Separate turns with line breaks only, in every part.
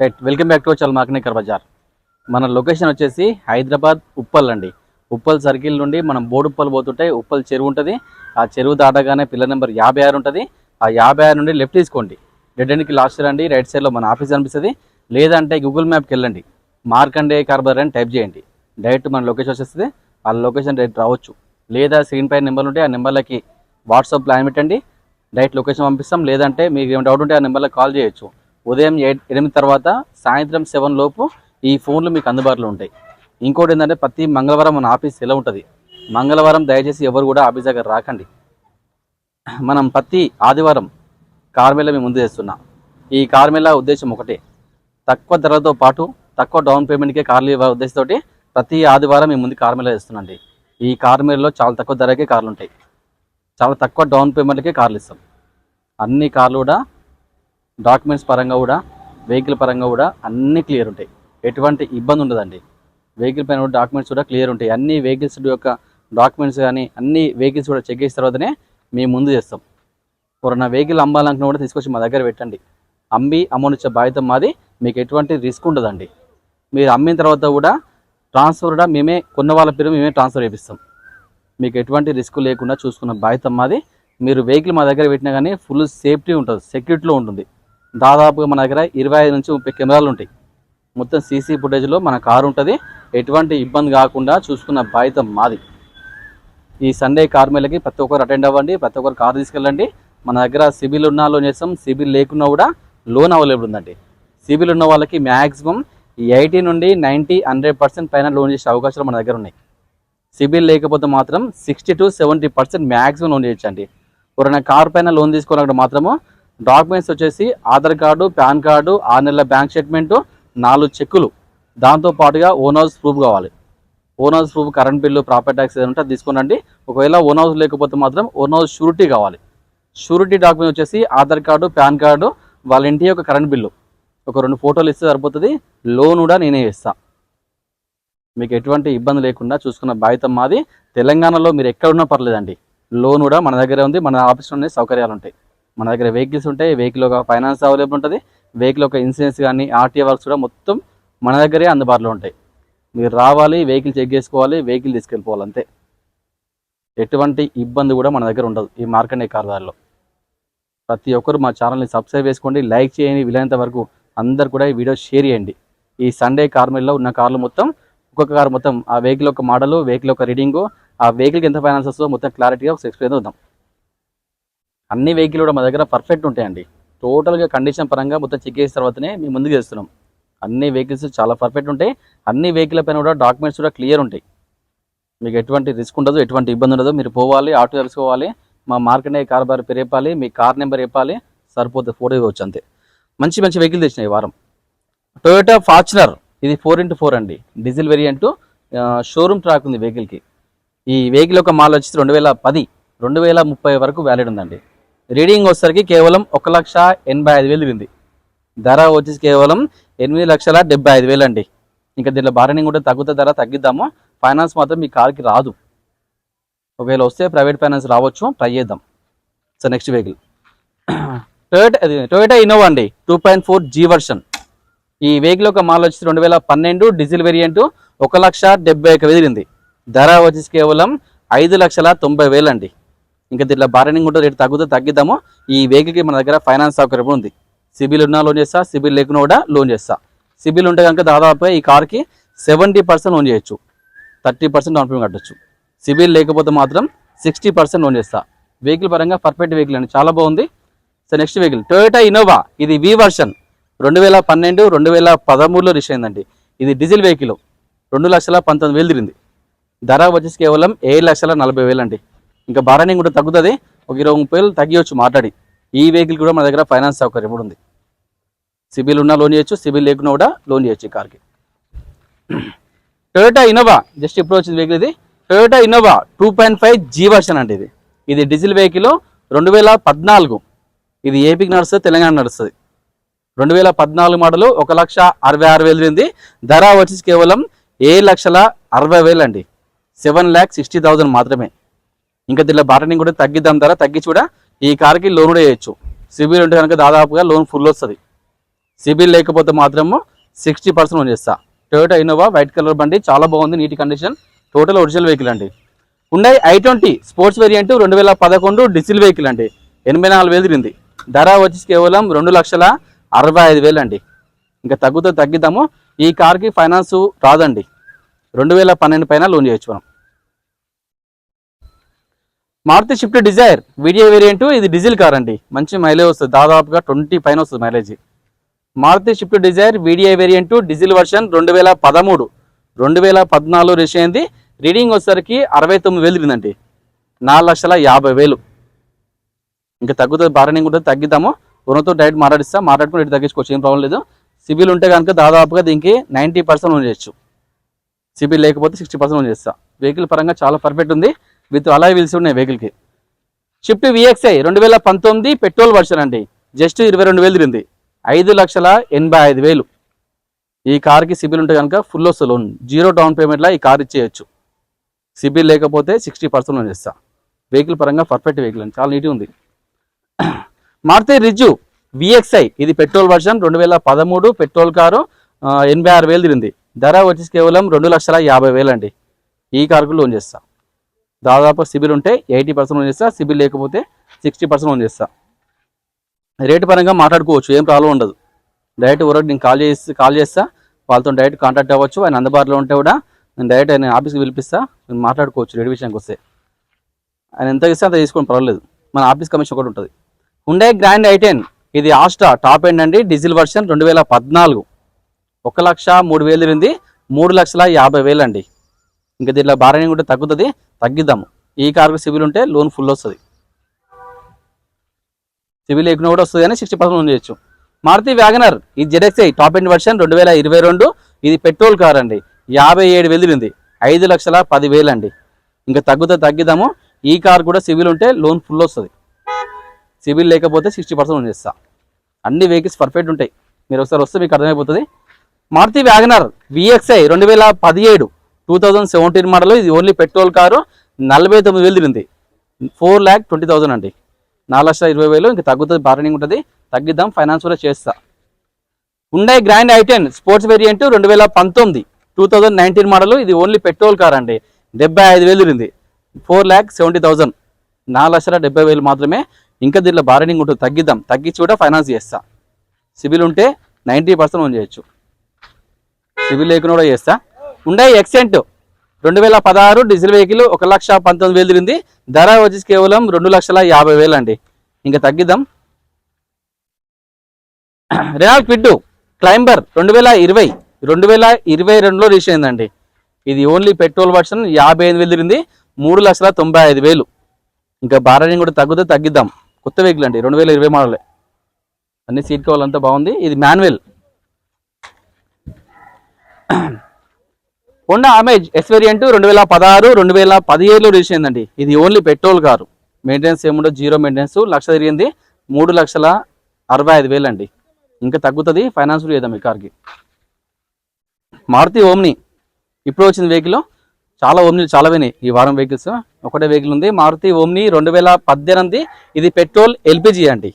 Right welcome back to చల్ మాకనేకర్ బజార్ మన location వచ్చేసి హైదరాబాద్ ఉప్పల్ అండి. ఉప్పల్ సర్కిల్ నుండి మనం బోడుప్పల్ పోతుంటే ఉప్పల్ చెరువు ఉంటుంది. ఆ చెరువు దాటగానే పిల్లర్ నెంబర్ యాభై ఆరు ఉంటుంది. ఆ యాభై ఆరు నుండి లెఫ్ట్ తీసుకోండి. డెడ్ ఎండ్కి లాస్ట్ రండి రైట్ సైడ్లో మన ఆఫీస్ అనిపిస్తుంది. లేదంటే గూగుల్ మ్యాప్కి వెళ్ళండి. మార్కండే కార్బర్ అని టైప్ చేయండి. డైరెక్ట్ మన లొకేషన్ వచ్చేస్తుంది. ఆ లొకేషన్ డైరెక్ట్ రావచ్చు. లేదా స్క్రీన్ పైన నెంబర్లు ఉంటే ఆ నెంబర్లకి వాట్సాప్ ప్లాన్ పెట్టండి. డైరెక్ట్ లొకేషన్ పంపిస్తాం. లేదంటే మీకు ఏమైనా డౌట్ ఉంటే ఆ నెంబర్లో కాల్ చేయొచ్చు. ఉదయం ఎనిమిది తర్వాత సాయంత్రం సెవెన్ లోపు ఈ ఫోన్లు మీకు అందుబాటులో ఉంటాయి. ఇంకోటి ఏంటంటే ప్రతి మంగళవారం మన ఆఫీస్ ఎలా ఉంటుంది? మంగళవారం దయచేసి ఎవరు కూడా ఆఫీస్ దగ్గర రాకండి. మనం ప్రతి ఆదివారం కార్మేళ మేము ముందు చేస్తున్నాం. ఈ కార్మేళ ఉద్దేశం ఒకటే. తక్కువ ధరలతో పాటు తక్కువ డౌన్ పేమెంట్కే కార్లు ఇవ్వ ఉద్దేశంతో ప్రతి ఆదివారం మేము ముందు కార్మేళ చేస్తున్నాండి. ఈ కార్మేళలో చాలా తక్కువ ధరకే కార్లు ఉంటాయి. చాలా తక్కువ డౌన్ పేమెంట్కే కార్లు ఇస్తాం. అన్ని కార్లు కూడా డాక్యుమెంట్స్ పరంగా కూడా వెహికల్ పరంగా కూడా అన్నీ క్లియర్ ఉంటాయి. ఎటువంటి ఇబ్బంది ఉండదండి. వెహికల్ పైన కూడా డాక్యుమెంట్స్ కూడా క్లియర్ ఉంటాయి. అన్ని వెహికల్స్ యొక్క డాక్యుమెంట్స్ కానీ అన్ని వెహికల్స్ కూడా చెక్ చేసిన తర్వాతనే మేము ముందు చేస్తాం. ఎవరన్నా వెహికల్ అమ్మాలనుకున్నా కూడా తీసుకొచ్చి మా దగ్గర పెట్టండి. అమ్మి అమౌంట్ ఇచ్చే బాధ్యత మాది. మీకు ఎటువంటి రిస్క్ ఉండదండి. మీరు అమ్మిన తర్వాత కూడా ట్రాన్స్ఫర్ కూడా మేమే కొన్న వాళ్ళ పేరు మేమే ట్రాన్స్ఫర్ చేపిస్తాం. మీకు ఎటువంటి రిస్క్ లేకుండా చూసుకున్న బాధ్యత మాది. మీరు వెహికల్ మా దగ్గర పెట్టినా కానీ ఫుల్ సేఫ్టీ ఉంటుంది సెక్యూరిటీలో ఉంటుంది. దాదాపుగా మన దగ్గర ఇరవై ఐదు నుంచి ముప్పై కెమెరాలు ఉంటాయి. మొత్తం సీసీ ఫుటేజ్లో మన కారు ఉంటుంది. ఎటువంటి ఇబ్బంది కాకుండా చూసుకున్న బాధ్యత మాది. ఈ సండే కార్ మేళకి ప్రతి ఒక్కరు అటెండ్ అవ్వండి ప్రతి ఒక్కరు కారు తీసుకెళ్ళండి. మన దగ్గర సిబిల్ ఉన్నా లోన్ చేస్తాం సిబిల్ లేకున్నా కూడా లోన్ అవైలబుల్ ఉందండి. సిబిల్ ఉన్న వాళ్ళకి మ్యాక్సిమం ఎయిటీ నుండి నైంటీ హండ్రెడ్ పర్సెంట్ పైన లోన్ చేసే అవకాశాలు మన దగ్గర ఉన్నాయి. సిబిల్ లేకపోతే మాత్రం sixty two seventy percent maximum loan చేయొచ్చండి. ఎవరైనా కార్ పైన లోన్ తీసుకోవాలంటే మాత్రము డాక్యుమెంట్స్ వచ్చేసి ఆధార్ కార్డు పాన్ కార్డు ఆరు నెలల బ్యాంక్ స్టేట్మెంటు నాలుగు చెక్కులు. దాంతో పాటుగా ఓన్ ప్రూఫ్ కావాలి. Owners proof current bill property tax ఏదంటే అది తీసుకోనండి. ఒకవేళ ఓన్ హౌస్ లేకపోతే మాత్రం ఓన్ హౌస్ షూరిటీ కావాలి. షూరిటీ డాక్యుమెంట్ వచ్చేసి ఆధార్ కార్డు పాన్ కార్డు వాళ్ళ ఇంటి యొక్క కరెంట్ బిల్లు. ఒక రెండు ఫోటోలు ఇస్తే సరిపోతుంది. లోన్ కూడా నేనే ఇస్తా మీకు ఎటువంటి ఇబ్బంది లేకుండా చూసుకున్న బాధ్యత మాది. తెలంగాణలో మీరు ఎక్కడ ఉన్నా పర్లేదండి. లోన్ కూడా మన దగ్గర ఉంది. మన ఆఫీస్లోనే సౌకర్యాలు ఉంటాయి. మన దగ్గర వెహికల్స్ ఉంటాయి. వెహికల్ ఒక ఫైనాన్స్ అవైలబుల్ ఉంటుంది. వెహికల్ ఒక ఇన్సూరెన్స్ కానీ ఆర్టీఏ వర్క్స్ కూడా మొత్తం మన దగ్గరే అందుబాటులో ఉంటాయి. మీరు రావాలి వెహికల్ చెక్ చేసుకోవాలి వెహికల్ తీసుకెళ్ళిపోవాలి అంతే. ఎటువంటి ఇబ్బంది కూడా మన దగ్గర ఉండదు ఈ మార్కండే కార్దారిలో. ప్రతి ఒక్కరు మా ఛానల్ని సబ్స్క్రైబ్ చేసుకోండి లైక్ చేయండి. వీలైనంత వరకు అందరు కూడా ఈ వీడియో షేర్ చేయండి. ఈ సండే కార్మిల్లో ఉన్న కార్లు మొత్తం ఒక్కొక్క కారు మొత్తం ఆ వెహికల్ యొక్క మోడల్ వెహికల్ యొక్క రీడింగు ఆ వెహికల్కి ఎంత ఫైనాన్స్ వస్తుందో మొత్తం క్లారిటీగా ఒక ఎక్స్ప్లెయిన్ చూద్దాం. అన్ని వెహికల్ కూడా మా దగ్గర పర్ఫెక్ట్ ఉంటాయండి. టోటల్గా కండిషన్ పరంగా మొత్తం చెక్ చేసిన తర్వాతనే మేము ముందుకు చేస్తున్నాం. అన్ని వెహికల్స్ చాలా పర్ఫెక్ట్ ఉంటాయి. అన్ని వెహికల్ పైన కూడా డాక్యుమెంట్స్ కూడా క్లియర్ ఉంటాయి. మీకు ఎటువంటి రిస్క్ ఉండదు ఎటువంటి ఇబ్బంది ఉండదు. మీరు పోవాలి ఆటో తెలుసుకోవాలి మా మార్కెట్ కార్ బార్ పేరు చెప్పాలి మీ కార్ నెంబర్ చెప్పాలి సరిపోతుంది ఫోటో ఇవ్వచ్చు అంతే. మంచి మంచి వెహికల్ తెచ్చినాయి ఈ వారం. టొయోటా ఫార్చునర్ ఇది ఫోర్ ఇంటూ ఫోర్ అండి. డీజిల్ వేరియంట్ షోరూమ్ ట్రాక్ ఉంది వెహికల్కి ఈ వెహికల్ యొక్క మాల్ వచ్చి రెండు వేల పది రెండు వేల ముప్పై వరకు వ్యాలిడ్ ఉందండి. రీడింగ్ వచ్చేసరికి కేవలం ఒక లక్ష ఎనభై ఐదు వేలు ఉంది ధర వచ్చేసి కేవలం ఎనిమిది లక్షల డెబ్బై ఐదు వేలు అండి. ఇంకా దీంట్లో బార్గెనింగ్ కూడా తగ్గుతా ధర తగ్గిద్దాము. ఫైనాన్స్ మాత్రం మీ కార్కి రాదు. ఒకవేళ వస్తే ప్రైవేట్ ఫైనాన్స్ రావచ్చు. ట్రై చేద్దాం. So next vehicle Toyota Toyota Innova అండి. Two point four G version ఈ వెహికల్ ఒక మాల్ వచ్చి రెండు వేల పన్నెండు డీజిల్ వేరియంట్ ఒక లక్ష డెబ్బై ఒక వెదిరింది ధర వచ్చేసి కేవలం ఐదు లక్షల తొంభై వేలు అండి. ఇంకా దీంట్లో బార్గెనింగ్ ఉంటుంది రేటు తగ్గుతూ తగ్గిద్దాము. ఈ వెహికల్కి మన దగ్గర ఫైనాన్స్ సౌకర్యం ఉంది. సిబిల్ ఉన్నా లోన్ చేస్తా సిబిల్ లేకున్నా కూడా లోన్ చేస్తా. సిబిల్ ఉంటే కనుక దాదాపుగా ఈ కార్కి సెవెంటీ పర్సెంట్ లోన్ చేయొచ్చు. థర్టీ పర్సెంట్ డౌన్ పేమెంట్ కట్టొచ్చు. సిబిల్ లేకపోతే మాత్రం సిక్స్టీ పర్సెంట్ లోన్ చేస్తా. వెహికల్ పరంగా పర్ఫెక్ట్ వెహికల్ అండి. చాలా బాగుంది. So next vehicle Toyota Innova ఇది వి వర్షన్ రెండు వేల పన్నెండు రెండు వేల పదమూడులో రిష్ అయిందండి. ఇది డీజిల్ వెహికల్ రెండు లక్షల పంతొమ్మిది వేలు తిరిగింది. ధర వచ్చేసి కేవలం ఏడు లక్షల నలభై వేలు అండి ఇంకా బారానింగ్ కూడా తగ్గుతుంది. ఒక ఇరవై ముప్పై వేలు మాట్లాడి. ఈ వెహికల్ కూడా మన దగ్గర ఫైనాన్స్ సౌకర్యం కూడా ఉంది. సిబిల్ ఉన్నా లోన్ చేయొచ్చు సిబిల్ లేకున్నా కూడా లోన్ చేయొచ్చు ఈ కార్కి. టొయోటా ఇన్నోవా జస్ట్ ఇప్పుడు వచ్చింది వెహికల్ ఇది. Toyota Innova two point five G version అండి ఇది. ఇది డీజిల్ వెహికల్ రెండు వేల పద్నాలుగు. ఇది ఏపీకి నడుస్తుంది తెలంగాణ నడుస్తుంది. రెండు వేల పద్నాలుగు మోడలు ఒక లక్ష అరవై ఆరు వేలు ఉంది ధర వచ్చేసి కేవలం ఏడు లక్షల అరవై వేలు అండి. సెవెన్ ల్యాక్ సిక్స్టీ థౌసండ్ మాత్రమే. ఇంకా దీనిలో బాటనింగ్ కూడా తగ్గిద్దాం ధర తగ్గించి కూడా ఈ కార్కి లోన్ కూడా వేయచ్చు. సిబిల్ ఉంటే కనుక దాదాపుగా లోన్ ఫుల్ వస్తుంది. సిబిల్ లేకపోతే మాత్రము సిక్స్టీ పర్సెంట్ లోన్ చేస్తా. టొయోటా ఇన్నోవా వైట్ కలర్ బండి చాలా బాగుంది నీటి కండిషన్ టోటల్ ఒరిజినల్ వెహికల్ అండి. ఉండే ఐ ట్వంటీ స్పోర్ట్స్ వేరియంట్ రెండు వేల పదకొండు డీజిల్ వెహికల్ అండి. ఎనభై నాలుగు వేలు తిరిగింది. ధర వచ్చేసి కేవలం రెండు లక్షల అరవై ఐదు వేలు అండి. ఇంకా తగ్గుతూ తగ్గిద్దాము. ఈ కార్కి ఫైనాన్స్ రాదండి. రెండు వేల పన్నెండు పైన లోన్ చేయొచ్చు మనం. Maruti Swift Dzire VDI variant ఇది డీజిల్ కార్ అండి. మంచి మైలేజ్ వస్తుంది. దాదాపుగా ట్వంటీ పైన వస్తుంది mileage Maruti Swift Dzire VDI variant diesel version రెండు వేల పదమూడు. రెండు వేల పద్నాలుగు రిష్ అయింది. రీడింగ్ వచ్చేసరికి అరవై తొమ్మిది వేలు తిరిగిందండి. నాలుగు లక్షల యాభై వేలు. ఇంకా తగ్గుతుంది బార్గెనింగ్ ఉంటుంది తగ్గిద్దాము. రుణంతో డైరెక్ట్ మాట్లాడిస్తా. మాట్లాడుకుని రేటు తగ్గించుకోవచ్చు ఏం ప్రాబ్లం లేదు. సిబిల్ ఉంటే కనుక దాదాపుగా దీనికి నైంటీ పర్సెంట్ లోన్ చేయొచ్చు. సిబిల్ లేకపోతే సిక్స్టీ పర్సెంట్ లోన్ చేస్తా. వెహికల్ పరంగా చాలా పర్ఫెక్ట్ ఉంది. విత్ అలాయ్ వీల్స్ ఉన్నాయి వెహికల్కి. షిఫ్ట్ విఎక్స్ఐ రెండు వేల పంతొమ్మిది పెట్రోల్ వర్షన్ అండి. జస్ట్ ఇరవై రెండు వేలు తిరిగింది. ఐదు లక్షల ఎనభై ఐదు వేలు. ఈ కార్కి సిబిల్ ఉంటే కనుక ఫుల్ వస్తుంది లోన్. జీరో డౌన్ పేమెంట్లో ఈ కార్ ఇచ్చేయచ్చు. సిబిల్ లేకపోతే సిక్స్టీ పర్సెంట్ లోన్ ఇస్తా వెహికల్ పరంగా పర్ఫెక్ట్ వెహికల్ అండి. చాలా నీట్గా ఉంది. Maruti Ritz VXI. ఇది పెట్రోల్ వర్షన్ రెండు వేల పదమూడు పెట్రోల్ కారు ఎనభై ఆరు వేలు తిరిగింది. ధర వచ్చేసి కేవలం రెండు లక్షల యాభై వేలు అండి. ఈ కార్కు లోన్ చేస్తా. దాదాపు సిబిల్ ఉంటే ఎయిటీ పర్సెంట్ లోన్ చేస్తా సిబిల్ లేకపోతే సిక్స్టీ పర్సెంట్ లోన్ చేస్తా. రేటు పరంగా మాట్లాడుకోవచ్చు ఏం ప్రాబ్లం ఉండదు. డైరెక్ట్ ఎవరో నేను కాల్ చేసి కాల్ చేస్తా వాళ్ళతో డైరెక్ట్ కాంటాక్ట్ అవ్వచ్చు ఆయన అందుబాటులో ఉంటే కూడా నేను డైరెక్ట్ ఆయన ఆఫీస్కి పిలిపిస్తా నేను మాట్లాడుకోవచ్చు రేటు విషయానికి వస్తే. ఆయన ఎంత ఇస్తే అంత తీసుకోండి పర్వాలేదు. మన ఆఫీస్ కమిషన్ ఒకటి ఉంటుంది. ఉండే గ్రాండ్ ఐటెన్ ఇది ఆస్టా టాప్ ఎండ్ అండి డీజిల్ వర్షన్ రెండు వేల పద్నాలుగు. ఒక లక్ష మూడు వేలు తిరిగింది మూడు లక్షల యాభై వేలు అండి. ఇంకా దీంట్లో బార్గెనింగ్ కూడా తగ్గుతుంది. తగ్గిద్దాము. ఈ కార్కు సివిల్ ఉంటే లోన్ ఫుల్ వస్తుంది. సివిల్ లేకుండా కూడా వస్తుంది కానీ సిక్స్టీ పర్సెంట్ లోన్ చేయొచ్చు. మారుతి వ్యాగనర్ ఈ జెడ్ఎక్స్ఐ టాప్ ఎండ్ వర్షన్ రెండు వేల ఇరవై రెండు. ఇది పెట్రోల్ కార్ అండి. యాభై ఏడు వేలు ఐదు లక్షల పదివేలు అండి. ఇంకా తగ్గుతా తగ్గిద్దాము. ఈ కార్ కూడా సివిల్ ఉంటే లోన్ ఫుల్ వస్తుంది. సివిల్ లేకపోతే సిక్స్టీ పర్సెంట్ లోన్ చేస్తా. అన్ని వెహికల్స్ పర్ఫెక్ట్ ఉంటాయి. మీరు ఒకసారి వస్తే మీకు అర్థమైపోతుంది. మారుతి వ్యాగనర్ విఎక్స్ఐ రెండు వేల పదిహేడు. టూ థౌజండ్ సెవెంటీన్ మోడల్ ఇది ఓన్లీ పెట్రోల్ కారు నలభై తొమ్మిది వేలు తిరిగింది. ఫోర్ ల్యాక్ ట్వంటీ థౌసండ్ అండి. నాలుగు లక్షల ఇరవై వేలు ఇంకా తగ్గుతుంది బార్గెనింగ్ ఉంటుంది. తగ్గిద్దాం ఫైనాన్స్ కూడా చేస్తా. ఉండే గ్రాండ్ ఐటెన్ స్పోర్ట్స్ వేరియంట్ రెండు వేల పంతొమ్మిది టూ థౌజండ్ నైన్టీన్ మోడల్ ఇది ఓన్లీ పెట్రోల్ కార్ అండి. డెబ్బై ఐదు వేలు తిరిగింది. ఫోర్ ల్యాక్ సెవెంటీ థౌసండ్ నాలుగు లక్షల డెబ్బై వేలు మాత్రమే. ఇంకా దీంట్లో బార్గెనింగ్ ఉంటుంది తగ్గిద్దాం. తగ్గించి కూడా ఫైనాన్స్ చేస్తా. సిబిల్ ఉంటే నైంటీ పర్సెంట్ ఓన్ చేయొచ్చు. సిబిల్ లేకుండా కూడా చేస్తా. ఉండే ఎక్సెంట్ రెండు వేల పదహారు డీజిల్ వెహికల్ ఒక లక్ష పంతొమ్మిది వేలు తిరిగింది. ధర వచ్చేసి కేవలం రెండు లక్షల యాభై వేలు అండి. ఇంకా తగ్గిద్దాం. రెనాల్డ్ క్విడ్డు క్లైంబర్ రెండు వేల ఇరవై రెండు వేల ఇరవై రెండులో రిజిస్టర్ అయిందండి. ఇది ఓన్లీ పెట్రోల్ వర్షన్ యాభై ఐదు వేలు తిరిగింది. మూడు లక్షల తొంభై ఐదు వేలు. ఇంకా బార్గెనింగ్ కూడా తగ్గుతే తగ్గిద్దాం. కొత్త వెహికల్ అండి రెండు వేల ఇరవై మోడలే. అన్ని సీట్ కవర్లు అంతా బాగుంది. ఇది manual Honda Amaze S variant రెండు వేల పదహారు రెండు వేల పదిహేడులో రిలీజ్ అయిందండి. ఇది ఓన్లీ పెట్రోల్ కారు. మెయింటెనెన్స్ ఏముండదు జీరో మెయింటెనెన్స్. లక్ష తిరిగింది. మూడు లక్షల అరవై ఐదు వేలు అండి ఇంకా తగ్గుతుంది. ఫైనాన్స్ చేద్దాం ఈ కార్కి. మారుతి ఓమ్ని ఇప్పుడు వచ్చిన వెహికల్ చాలా ఓమ్నీలు చాలా పోయినాయి ఈ వారం వెహికల్స్. ఒకటే వెహికల్ ఉంది. మారుతి ఓమ్ని రెండు వేల పద్దెనిమిది. ఇది పెట్రోల్ ఎల్పిజి అండి.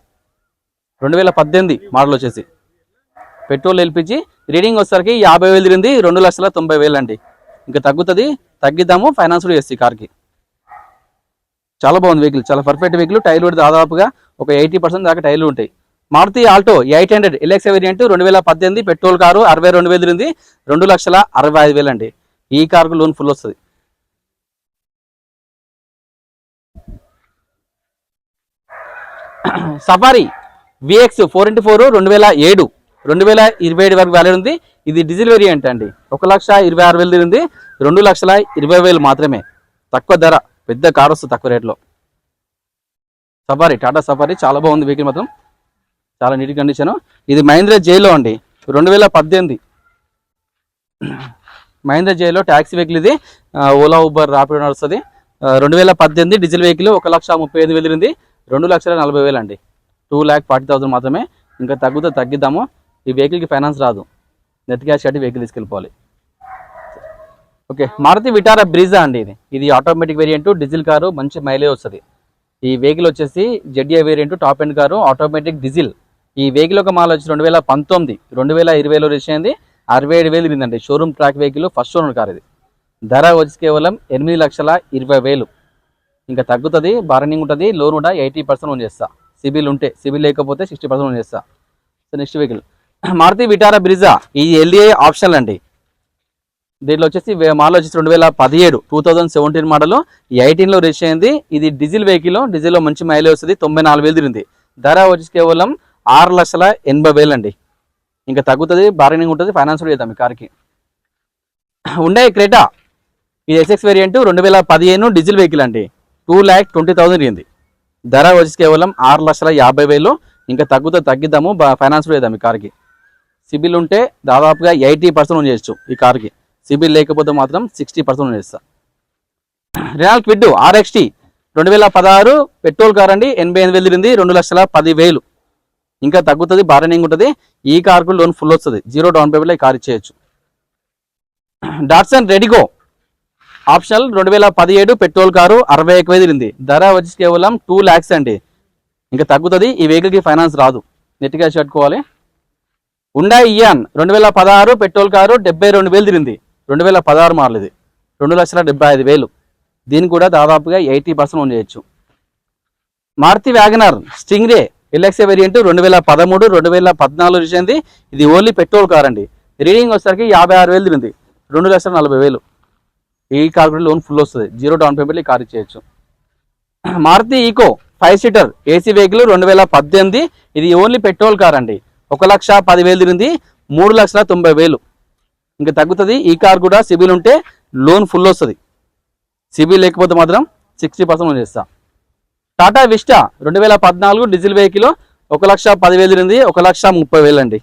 రెండు వేల పద్దెనిమిది మోడల్ వచ్చేసి. పెట్రోల్ ఎల్పిజి రీడింగ్ వచ్చేసరికి యాభై వేలు తిరిగింది రెండు లక్షల తొంభై వేలు అండి ఇంకా తగ్గుతుంది తగ్గిద్దాము ఫైనాన్స్ కూడా చేస్తాయి కార్కి. చాలా బాగుంది వెహికల్ చాలా పర్ఫెక్ట్ వెహికల్ టైర్లు కూడా దాదాపుగా ఒక ఎయిటీ పర్సెంట్ దాకా టైర్లు ఉంటాయి. Maruti Alto eight hundred LX variant రెండు వేల పద్దెనిమిది పెట్రోల్ కారు అరవై రెండు వేలు తిరిగింది రెండు లక్షల అరవై ఐదు వేలు అండి ఈ కారుకు లోన్ ఫుల్ వస్తుంది. Safari VX four into four రెండు వేల ఏడు. రెండు వేల ఇరవై ఏడు వరకు వ్యాల్యూ ఉంది. ఇది డీజిల్ వేరియంట్ అండి. ఒక లక్ష ఇరవై ఆరు వేలు తిరిగింది. రెండు లక్షల ఇరవై వేలు మాత్రమే. తక్కువ ధర పెద్ద కార్ వస్తుంది తక్కువ రేట్లో. సఫారీ టాటా సఫారీ చాలా బాగుంది వెహికల్ మాత్రం. చాలా నీట్ కండిషన్ ఇది మహేంద్ర జైలో అండి. రెండు వేల పద్దెనిమిది. మహేంద్ర జైలో ట్యాక్సీ వెహికల్ ఇది. ఓలా ఉబర్ రాపిడో నడుస్తుంది రెండు వేల పద్దెనిమిది డీజిల్ వెహికల్ ఒక లక్ష ముప్పై ఐదు వేలు రెండు లక్షల నలభై వేలు అండి. టూ ల్యాక్ ఫార్టీ థౌసండ్ మాత్రమే. ఇంకా తగ్గుతా తగ్గిద్దాము. ఈ వెహికల్కి ఫైనాన్స్ రాదు. నెట్ క్యాష్ కట్టి వెహికల్ తీసుకెళ్ళిపోవాలి. ఓకే మారుతి విటారా బ్రీజా అండి ఇది. ఇది ఆటోమేటిక్ వేరియంట్ డీజిల్ కారు మంచి మైలేజ్ వస్తుంది. ఈ వెహికల్ వచ్చేసి ZA variant top end car automatic diesel ఈ వెహికల్ ఒక మాల్ వచ్చి రెండు వేల పంతొమ్మిది రెండు వేల ఇరవైలో రిజిస్టర్ అరవై ఏడు వేలు తిరిగిందండి. Showroom track vehicle first owner car ఇది. ధర వచ్చి కేవలం ఎనిమిది లక్షల ఇరవై వేలు. ఇంకా తగ్గుతుంది బార్నింగ్ ఉంటుంది లోన్ కూడా ఎయిటీ పర్సెంట్ లోన్ చేస్తా. సిబిల్ ఉంటే సిబిల్ లేకపోతే సిక్స్టీ పర్సెంట్ లోన్ చేస్తా. So next vehicle Maruti Vitara Brezza ఈ ఎల్ఈఏ ఆప్షనల్ అండి. దీంట్లో వచ్చేసి మాలో వచ్చేసి రెండు వేల పదిహేడు టూ థౌజండ్ సెవెంటీన్ మోడల్ ఎయిటీన్లో రిజిస్టర్ అయింది. ఇది డీజిల్ వెహికల్ డీజిల్లో మంచి మైలేజ్ వస్తుంది తొంభై నాలుగు వేలు తిరిగింది. ధర వచ్చేసి కేవలం ఆరు లక్షల ఎనభై వేలు అండి ఇంకా తగ్గుతుంది బార్గెనింగ్ ఉంటుంది ఫైనాన్స్ కూడా చేద్దాం ఈ కార్కి. ఉండే క్రేటా ఇది ఎస్ఎక్స్ వేరియంట్ రెండు వేల పదిహేను డీజిల్ వెహికల్ అండి. టూ ల్యాక్ ట్వంటీ థౌసండ్ అయింది ధర వచ్చేసి కేవలం ఆరు లక్షల యాభై వేలు. ఇంకా తగ్గుతా తగ్గిద్దాము ఫైనాన్స్ కూడా చేద్దాం ఈ కార్కి. సిబిల్ ఉంటే దాదాపుగా ఎయిటీ పర్సెంట్ లోన్ చేయొచ్చు ఈ కార్కి. సిబిల్ లేకపోతే మాత్రం సిక్స్టీ పర్సెంట్ లోన్ చేస్తా. రినాల్ క్విడ్ ఆర్ఎక్స్టీ రెండు వేల పదహారు పెట్రోల్ కార్ అండి ఎనభై ఎనిమిది వేలు తిరిగింది రెండు లక్షల పది వేలు ఇంకా తగ్గుతుంది బార్గెనింగ్ ఉంటుంది ఈ కార్కు లోన్ ఫుల్ వస్తుంది. జీరో డౌన్ పేమెంట్లో ఈ కార్ ఇచ్చేయచ్చు. డాట్సన్ రెడిగో ఆప్షనల్ రెండు వేల పదిహేడు పెట్రోల్ కారు అరవై ఒక తిరిగింది. ధర వచ్చి కేవలం టూ ల్యాక్స్ అండి. ఇంకా తగ్గుతుంది ఈ వెహికల్కి ఫైనాన్స్ రాదు. నెట్ క్యాష్ కట్టుకోవాలి. ఉండా ఇయాన్ రెండు వేల పదహారు పెట్రోల్ కారు డెబ్బై రెండు వేలు తిరిగింది. రెండు వేల పదహారు మోడల్ ఇది రెండు లక్షల డెబ్బై ఐదు వేలు. దీన్ని కూడా దాదాపుగా ఎయిటీ పర్సెంట్ ఓన్ చేయొచ్చు. Maruti WagonR Stingray LXI variant రెండు వేల పదమూడు రెండు వేల పద్నాలుగు రిజిస్ట్రీ ఇది ఓన్లీ పెట్రోల్ కార్ అండి. రీడింగ్ వచ్చేసరికి యాభై ఆరు వేలు తిరిగింది. రెండు లక్షల నలభై వేలు. ఈ కార్ కూడా లోన్ ఫుల్ వస్తుంది. జీరో డౌన్ పేమెంట్ ఈ car ఇచ్చేయచ్చు. Maruti Eeco five seater AC vehicle రెండు వేల పద్దెనిమిది. ఇది ఓన్లీ పెట్రోల్ కార్ అండి. ఒక లక్ష పదివేలు తిరిగింది మూడు లక్షల తొంభై వేలు. ఇంకా తగ్గుతుంది. ఈ కార్ కూడా సిబిల్ ఉంటే లోన్ ఫుల్ వస్తుంది. సిబిల్ లేకపోతే మాత్రం సిక్స్టీ పర్సెంట్ లోన్ చేస్తా. టాటా విస్టా రెండు వేల పద్నాలుగు డీజిల్ వెహికల్ ఒక లక్ష పదివేలు తిరిగింది ఒక లక్ష ముప్పై వేలు అండి.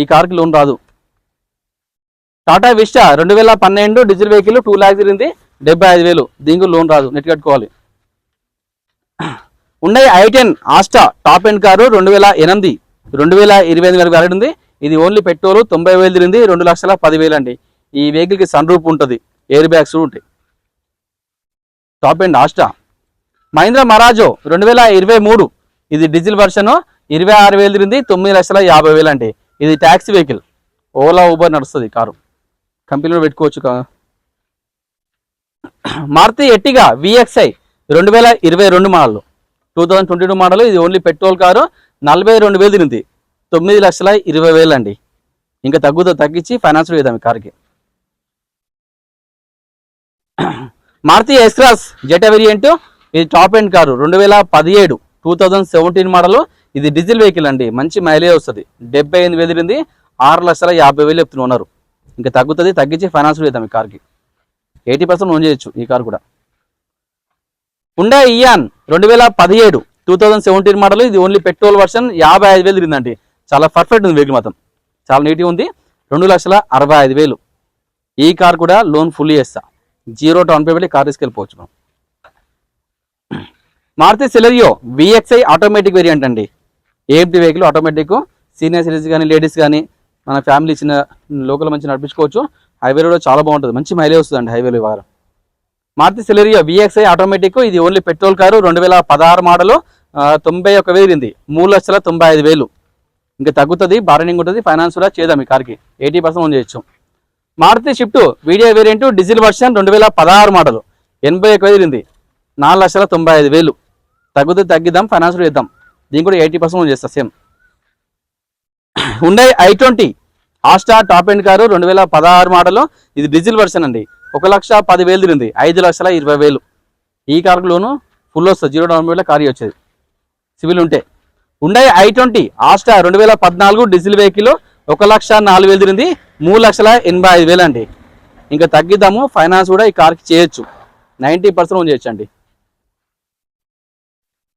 ఈ కార్కి లోన్ రాదు. టాటా విస్టా రెండు వేల పన్నెండు డీజిల్ వెహికల్ టూ ల్యాక్స్ తిరిగింది డెబ్బై ఐదు వేలు. దీనికి లోన్ రాదు. నెట్ కట్టుకోవాలి. ఉన్నాయి i ten Asta top end car రెండు వేల ఎనిమిది. రెండు వేల ఇరవై ఎనిమిది వరకు వ్యాలిడ్ ఉంది. ఇది ఓన్లీ పెట్రోల్ తొంభై వేలు తిరిగింది రెండు లక్షల పదివేలు అండి. ఈ వెహికల్కి సన్ రూప్ ఉంటుంది ఎయిర్ బ్యాగ్స్ ఉంటాయి. Top end Asta Mahindra Marazzo రెండు వేల ఇరవై మూడు. ఇది డీజిల్ వర్షన్ ఇరవై ఆరు వేలు తిరిగింది తొమ్మిది లక్షల యాభై వేలు అండి. ఇది ట్యాక్సీ వెహికల్ ఓలా ఊబర్ నడుస్తుంది కారు. కంపెనీలో పెట్టుకోవచ్చు మారుతి ఎట్టిగా విఎక్స్ఐ రెండు వేల ఇరవై రెండు model two thousand twenty two model ఇది ఓన్లీ పెట్రోల్ కారు. నలభై రెండు వేలు తిరిగింది తొమ్మిది లక్షల ఇరవై వేలు అండి ఇంకా తగ్గుతో తగ్గించి ఫైనాన్స్ వేద్దాం ఈ కార్కి. Maruti S cross Zeta variant ఇది టాప్ ఎండ్ కారు రెండు వేల పదిహేడు టూ థౌజండ్ సెవెంటీన్ మోడల్. ఇది డీజిల్ వెహికల్ అండి మంచి మైలేజ్ వస్తుంది. డెబ్బై ఎనిమిది వేలు ఆరు లక్షల యాభై వేలు చెప్తున్నారు ఉన్నారు ఇంకా తగ్గుతుంది తగ్గించి ఫైనాన్స్ వేద్దాం ఈ కార్కి. ఎయిటీ పర్సెంట్ ఓన్ చేయొచ్చు ఈ కార్ కూడా. ఉండే ఇయాన్ రెండు వేల పదిహేడు టూ థౌసండ్ సెవెంటీన్ మోడల్ ఇది ఓన్లీ పెట్రోల్ వర్షన్ యాభై ఐదు వేలు తిరిగిందండి. చాలా పర్ఫెక్ట్ ఉంది వెహికల్ మాత్రం. చాలా నీట్గా ఉంది. రెండు లక్షల అరవై ఐదు వేలు. ఈ కార్ కూడా లోన్ ఫుల్ చేస్తా. జీరో డౌన్ పేమెంట్ కార్ తీసుకెళ్ళిపోవచ్చు మనం. Maruti Celerio VXI automatic variant అండి. AMT vehicle automatic senior citizens కానీ లేడీస్ కానీ మన ఫ్యామిలీ చిన్న లోకల్ మంచి నడిపించుకోవచ్చు. హైవే చాలా బాగుంటుంది. మంచి మైలేజ్ వస్తుందండి హైవేలో వారు. మారుతి సెలరియో విఎక్స్ఐ ఆటోమేటిక్ ఇది ఓన్లీ పెట్రోల్ కారు రెండు వేల పదహారు మోడల్ తొంభై ఒక వేలింది మూడు లక్షల తొంభై ఐదు వేలు. ఇంకా తగ్గుతుంది బార్గెనింగ్ ఉంటుంది ఫైనాన్స్ కూడా చేద్దాం ఈ కార్కి ఎయిటీ పర్సెంట్ ఓన్ చేయొచ్చు. Maruti Swift VDI variant diesel version రెండు వేల పదహారు మోడల్ ఎనభై ఒక వేలింది నాలుగు లక్షల తొంభై ఐదు వేలు. తగ్గుతుంది తగ్గిద్దాం ఫైనాన్స్ కూడా చేద్దాం. దీనికి కూడా ఎయిటీ పర్సెంట్ చేస్తా సేమ్ ఉండే i twenty Asta top end car రెండు వేల పదహారు మోడల్ ఇది డీజిల్ వర్షన్ అండి. ఒక లక్ష పది వేలు తిరిగింది. ఐదు లక్షల ఇరవై వేలు. ఈ కార్కు లోను ఫుల్ వస్తుంది. జీరో డౌన్ పేమెంట్లో కారు వచ్చేది సివిల్ ఉంటే. ఉండే ఐ ట్వంటీ ఆస్టా రెండు వేల పద్నాలుగు డీజిల్ వెహికల్ ఒక లక్ష నాలుగు వేలు తిరిగింది. మూడు లక్షల ఎనభై ఐదు వేలు అండి. ఇంకా తగ్గిద్దాము. ఫైనాన్స్ కూడా ఈ కార్కి చేయొచ్చు. నైంటీ పర్సెంట్ ఓన్ చేయొచ్చు అండి.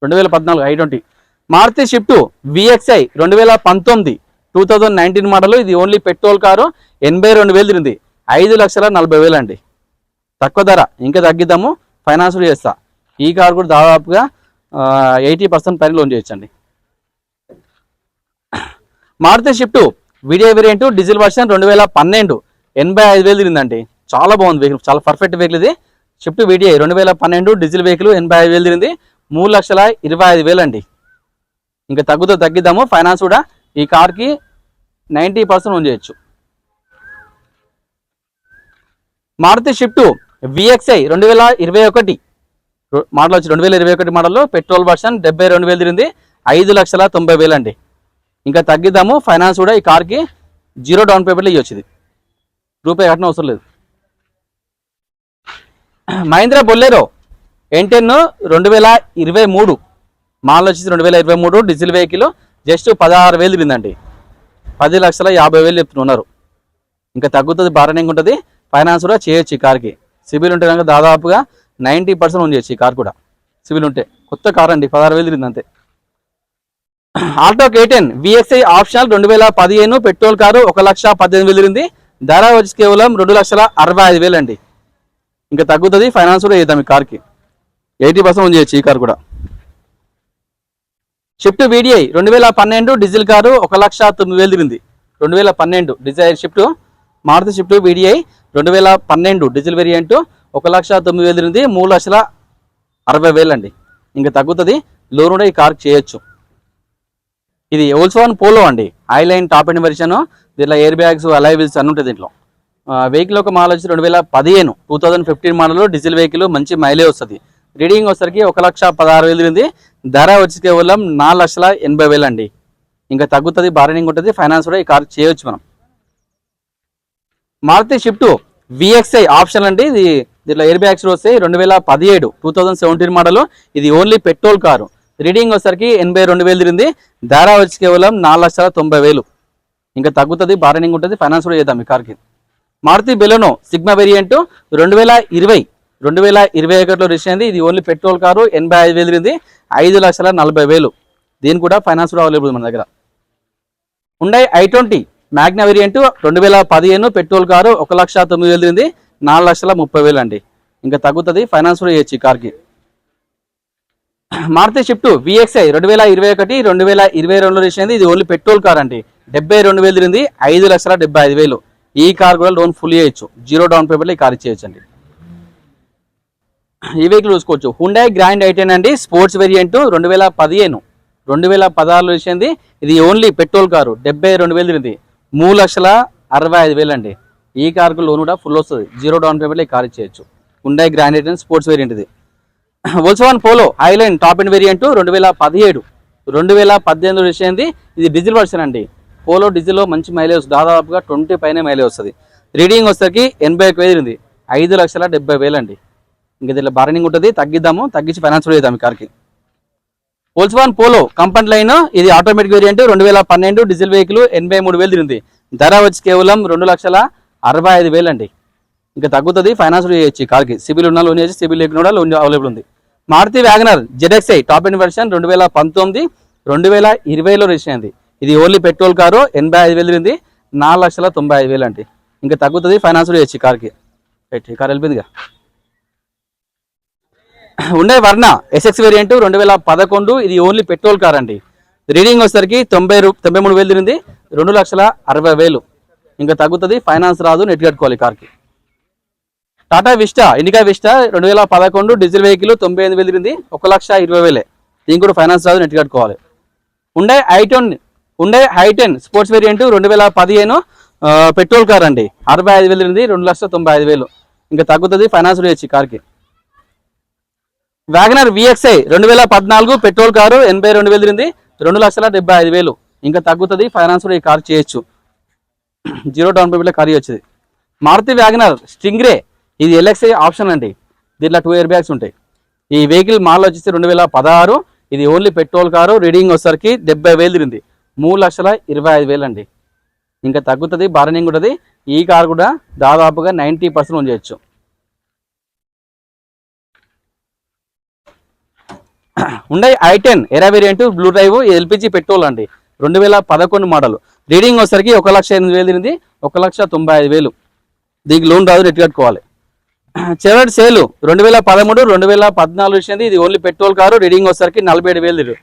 రెండు వేల పద్నాలుగు i twenty. Maruti Swift VXI రెండు వేల పంతొమ్మిది టూ థౌజండ్ నైన్టీన్ మోడల్. ఇది ఓన్లీ పెట్రోల్ కారు. ఎనభై రెండు వేలు తిరిగింది. ఐదు లక్షల నలభై వేలు అండి. తక్కువ ధర ఇంకా తగ్గిద్దాము ఫైనాన్స్ కూడా చేస్తా. ఈ కార్ కూడా దాదాపుగా ఎయిటీ పర్సెంట్ పైన లోన్ చేయొచ్చండి. Maruti Swift VDI variant diesel version రెండు వేల పన్నెండు ఎనభై ఐదు వేలు తిరిగిందండి. చాలా బాగుంది వెహికల్ చాలా పర్ఫెక్ట్ వెహికల్ ఇది. షిఫ్ట్ వీడియో రెండు వేల పన్నెండు డీజిల్ వెహికల్ ఎనభై ఐదు వేలు తిరిగింది. మూడు లక్షల ఇరవై ఐదు వేలు అండి ఇంకా తగ్గుతో తగ్గిద్దాము ఫైనాన్స్ కూడా. ఈ కార్కి నైంటీ పర్సెంట్ ఓన్ చేయొచ్చు. మారుతి షిఫ్ట్ విఎక్స్ఐ రెండు వేల ఇరవై ఒకటి. మోడల్ వచ్చి రెండు వేల ఇరవై ఒకటి మోడల్లో పెట్రోల్ వర్షన్ డెబ్బై రెండు వేలు తిరిగింది. ఐదు లక్షల తొంభై వేలు అండి ఇంకా తగ్గిద్దాము ఫైనాన్స్ కూడా ఈ కార్కి జీరో డౌన్ పేమెంట్లో ఇవ్వచ్చు ఇది రూపాయి కట్టిన అవసరం లేదు. మహీంద్రా బొల్లేరో ఎన్టెన్ రెండు వేల ఇరవై మూడు. మాల్ వచ్చేసి రెండు వేల ఇరవై మూడు డీజిల్ వెహికల్ జస్ట్ పదహారు వేలు తిరిగిందండి. పది లక్షల యాభై వేలు చెప్తున్నారు. ఇంకా తగ్గుతుంది బాగానే ఉంటుంది. ఫైనాన్స్ కూడా చేయొచ్చు ఈ కార్కి. సిబిల్ ఉంటే కనుక దాదాపుగా నైంటీ పర్సెంట్ ఉంది ఈ కార్ కూడా. సిబిల్ ఉంటే. కొత్త కార్ అండి పదహారు వేలు తిరిగింది అంతే. ఆల్టో కేటెన్ విఎక్స్ఐ ఆప్షనల్ రెండు వేల పదిహేను పెట్రోల్ కారు ఒక లక్ష పద్దెనిమిది వేలు తిరిగింది. ధర వచ్చి కేవలం రెండు లక్షల అరవై ఐదు వేలు అండి. ఇంకా తగ్గుతుంది ఫైనాన్స్ కూడా చేద్దాం ఈ కార్కి. ఎయిటీ పర్సెంట్ ఉంది ఈ కార్ కూడా. షిఫ్ట్ వీడిఐ రెండు వేల పన్నెండు డీజిల్ కారు ఒక లక్ష తొమ్మిది వేలు తిరిగింది. రెండు వేల పన్నెండు Dzire Swift Maruti Swift VDI రెండు వేల పన్నెండు డీజిల్ వేరియంట్ ఒక లక్ష తొమ్మిది వేలు తిరిగింది మూడు లక్షల అరవై వేలు అండి. ఇంకా తగ్గుతుంది. లోన్ కూడా ఈ కార్ చేయొచ్చు. ఇది ఓల్సోన్ పోలో అండి. ఐలైన్ టాప్ ఎండ్ వెర్షన్ దీంట్లో ఎయిర్ బ్యాగ్స్ అలైవిల్స్ అన్ని ఉంటాయి దీంట్లో. వెహికల్ ఒక మోడల్ వచ్చి రెండు వేల పదిహేను two thousand fifteen model diesel vehicle మంచి మైలేజ్ వస్తుంది. రీడింగ్ వచ్చరికి ఒక లక్ష పదహారు వేలు తిరిగింది ధర వచ్చి కేవలం నాలుగు లక్షల ఎనభై వేలు అండి. ఇంకా తగ్గుతుంది బార్గెనింగ్ ఉంటుంది ఫైనాన్స్ కూడా ఈ కార్ చేయొచ్చు మనం. మారుతి షిఫ్ట్ విఎక్స్ఐ ఆప్షన్ అండి. ఇది దీంట్లో ఎయిర్ బ్యాగ్స్ వస్తాయి. రెండు వేల పదిహేడు టూ థౌజండ్ సెవెంటీన్ మోడల్ ఇది ఓన్లీ పెట్రోల్ కారు రీడింగ్ వచ్చేసరికి ఎనభై రెండు వేలు తిరిగింది. ధర వచ్చి కేవలం నాలుగు లక్షల తొంభై వేలు. ఇంకా తగ్గుతుంది బార్గెనింగ్ ఉంటుంది ఫైనాన్స్ కూడా చేద్దాం ఈ కార్కి మారుతి బెలోనో సిగ్మా వేరియంట్ రెండు వేల ఇరవై రెండు వేల ఇరవై ఒకటిలో రిజిస్టర్ అయింది. ఇది ఓన్లీ పెట్రోల్ కారు ఎనభై ఐదు వేలు తిరిగింది. ఐదు లక్షల నలభై వేలు. దీని కూడా ఫైనాన్స్ కూడా అవైలబుల్ మన దగ్గర. ఉండే ఐ ట్వంటీ మ్యాగ్నా వేరియంట్ రెండు వేల పదిహేను పెట్రోల్ కారు ఒక లక్ష తొమ్మిది వేలు తిరిగింది నాలుగు లక్షల ముప్పై వేలు అండి. ఇంకా తగ్గుతుంది ఫైనాన్స్ కూడా చేయొచ్చు ఈ కార్కి. మారుతి షిఫ్ట్ విఎక్స్ఐ రెండు వేల ఇరవై ఒకటి రెండు వేల ఇరవై రెండులో రిజిస్టర్ ఇది ఓన్లీ పెట్రోల్ కార్ అండి. డెబ్బై రెండు వేలు తిరిగింది ఐదు లక్షల డెబ్బై ఐదు వేలు. ఈ కార్ కూడా లోన్ ఫుల్ చేయొచ్చు. జీరో డౌన్ పేమెంట్లో ఈ కార్ ఇచ్చేయచ్చు అండి ఈ వెహికల్ చూసుకోవచ్చు. హుండై గ్రాండ్ ఐటెన్ అండి స్పోర్ట్స్ వేరియంట్ రెండు వేల పదిహేను. రెండు వేల పదహారులో వచ్చింది ఇది ఓన్లీ పెట్రోల్ కారు. డెబ్బై రెండు వేలు తిరిగింది. మూడు లక్షల అరవై ఐదు వేలు అండి ఈ కార్కు లోన్ కూడా ఫుల్ వస్తుంది. జీరో డౌన్ పేమెంట్లో ఈ కార్ ఇచ్చేయచ్చు. ఉండే గ్రాండెడ్ అండ్ స్పోర్ట్స్ వేరియంట్ ఇది. One Polo Highline top end variant రెండు వేల పదిహేడు. రెండు వేల పద్దెనిమిది విషయంది ఇది డీజిల్ వర్షన్ అండి. పోలో డీజిల్లో మంచి మైలేజ్ దాదాపుగా ట్వంటీ పైన మైలేజ్ వస్తుంది. రీడింగ్ వచ్చేసరికి ఎనభై ఒక వేలు ఉంది. ఐదు లక్షల డెబ్బై వేలు అండి ఇంకా దీంట్లో బార్గెనింగ్ ఉంటుంది. తగ్గిద్దాము. తగ్గించి ఫైనాన్స్ కూడా చేద్దాం ఈ కార్కి. వోల్స్వాన్ పోలో కంపెనీ లైన్ ఇది ఆటోమేటిక్ వేరియంట్ రెండు వేల పన్నెండు డీజిల్ వెహికల్ ఎనభై మూడు వేలు తిరిగింది. ధర వచ్చి కేవలం రెండు లక్షల అరవై ఐదు వేలు అండి. ఇంకా తగ్గుతుంది ఫైనాన్స్ చేయొచ్చు కార్కి. సిబిల్ ఉన్న లోన్ చేసి సిబిల్ లేకుండా కూడా లోన్ అవైలబుల్ ఉంది. Maruti Wagon R ZXI top end version రెండు వేల పంతొమ్మిది రెండు వేల ఇరవైలో రిజిస్టర్ అయింది. ఇది ఓన్లీ పెట్రోల్ కారు ఎనభై ఐదు వేలు తిరిగింది. నాలుగు లక్షల తొంభై ఐదు వేలు అండి. ఇంకా తగ్గుతుంది ఫైనాన్స్ చేయొచ్చు కార్కి. రైట్ కార్ వెళ్ళిపోయిందిగా. ఉండే వర్ణ. ఎస్ఎక్స్ వేరియంట్ రెండు వేల పదకొండు. ఇది ఓన్లీ పెట్రోల్ కార్ అండి. రీడింగ్ వచ్చేసరికి తొంభై రూ తొంభై మూడు వేలు తిరిగింది. రెండు లక్షల అరవై వేలు. ఇంకా తగ్గుతుంది. ఫైనాన్స్ రాదు. నెట్ కట్టుకోవాలి కార్కి టాటా విస్టా ఇండికా విస్టా రెండు వేల పదకొండు. డీజిల్ వెహికల్ తొంభై ఎనిమిది వేలు తిరిగింది. ఒక లక్ష ఇరవై వేలే. దీనికి కూడా ఫైనాన్స్ రాదు. నెట్ కట్టుకోవాలి ఉండే ఐటెన్ ఉండే హైటెన్ స్పోర్ట్స్ వేరియంట్ రెండు వేల పదిహేను పెట్రోల్ కార్ అండి. అరవై ఐదు వేలు తిరిగింది. రెండు లక్షల తొంభై ఐదు వేలు. ఇంకా తగ్గుతుంది. ఫైనాన్స్ కూడా ఇచ్చి కార్కి వ్యాగనర్ విఎక్స్ఐ రెండు వేల పద్నాలుగు పెట్రోల్ కారు ఎనభై రెండు వేలు తిరిగింది. రెండు లక్షల డెబ్బై ఐదు వేలు. ఇంకా తగ్గుతుంది ఫైనాన్స్ కూడా ఈ కార్ చేయొచ్చు. జీరో డౌన్ పేమెంట్లో కార్ వచ్చేది మారుతి వ్యాగనర్ స్టింగ్రే ఇది ఎల్ఎక్స్ఐ ఆప్షన్ అండి. దీంట్లో టూ ఇయర్ బ్యాగ్స్ ఉంటాయి. ఈ వెహికల్ మాల్ వచ్చేసి రెండు వేల పదహారు. ఇది ఓన్లీ పెట్రోల్ కారు. రీడింగ్ వచ్చేసరికి డెబ్బై వేలు తిరిగింది. మూడు లక్షల ఇరవై ఐదు వేలు అండి. ఇంకా తగ్గుతుంది బార్గెనింగ్ ఉంటుంది. ఈ కార్ కూడా దాదాపుగా నైంటీ పర్సెంట్ ఓన్ చేయొచ్చు. ఉండే i ten Era variant blue drive LPG petrol అండి. రెండు వేల పదకొండు మోడల్. రీడింగ్ వచ్చేసరికి ఒక లక్ష ఎనిమిది వేలు తిరిగింది ఒక లక్ష తొంభై ఐదు వేలు. దీనికి లోన్ రాదు రెట్టు కట్టుకోవాలి. చివరి సేలు రెండు వేల పదమూడు రెండు వేల పద్నాలుగు వచ్చింది ఇది ఓన్లీ పెట్రోల్ కారు రీడింగ్ వచ్చేసరికి నలభై ఏడు వేలు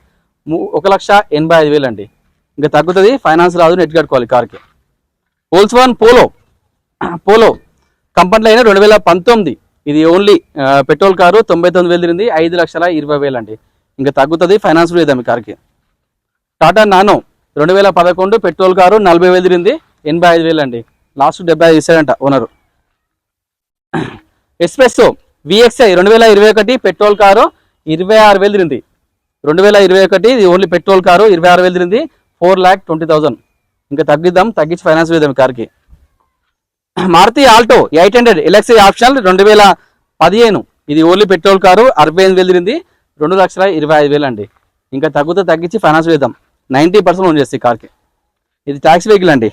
ము- ఒక లక్ష ఎనభై ఐదు వేలు అండి. ఇంకా తగ్గుతుంది ఫైనాన్స్ రాదు నెట్ కట్టుకోవాలి కార్కి. వన్ పోలో పోలో కంపెనీలో అయినా రెండు వేల పంతొమ్మిది ఇది ఓన్లీ పెట్రోల్ కారు తొంభై తొమ్మిది వేలు తిరిగింది ఐదు లక్షల ఇరవై వేలు అండి. ఇంకా తగ్గుతుంది ఫైనాన్స్ కూడా ఇద్దాం ఈ కార్కి. టాటా నానో రెండు వేల పదకొండు పెట్రోల్ కారు నలభై వేలు తిరిగింది ఎనభై ఐదు వేలు అండి. లాస్ట్ డెబ్బై ఐదు ఇస్తాడంట ఓనరు. ఎస్ప్రెస్సో విఎక్స్ఐ రెండు వేల ఇరవై ఒకటి పెట్రోల్ కారు ఇరవై ఆరు వేలు తిరింది రెండు వేల ఇరవై ఒకటి ఇది ఓన్లీ పెట్రోల్ కారు ఇరవై ఆరు వేలు తిరింది ఫోర్ ల్యాక్ ట్వంటీ థౌసండ్. ఇంకా తగ్గిద్దాం తగ్గించి ఫైనాన్స్ వేద్దాం ఈ కార్కి. Maruti Alto eight hundred LXI optional రెండు వేల పదిహేను. ఇది ఓన్లీ పెట్రోల్ కారు అరవై ఎనిమిది వేలు తిరిగింది. రెండు లక్షల ఇరవై ఐదు వేలు అండి ఇంకా తగ్గుతూ తగ్గించి ఫైనాన్స్ వేద్దాం నైంటీ పర్సెంట్ ఓన్ చేస్తే కార్కి. ఇది ట్యాక్సీ వెహికల్ అండి.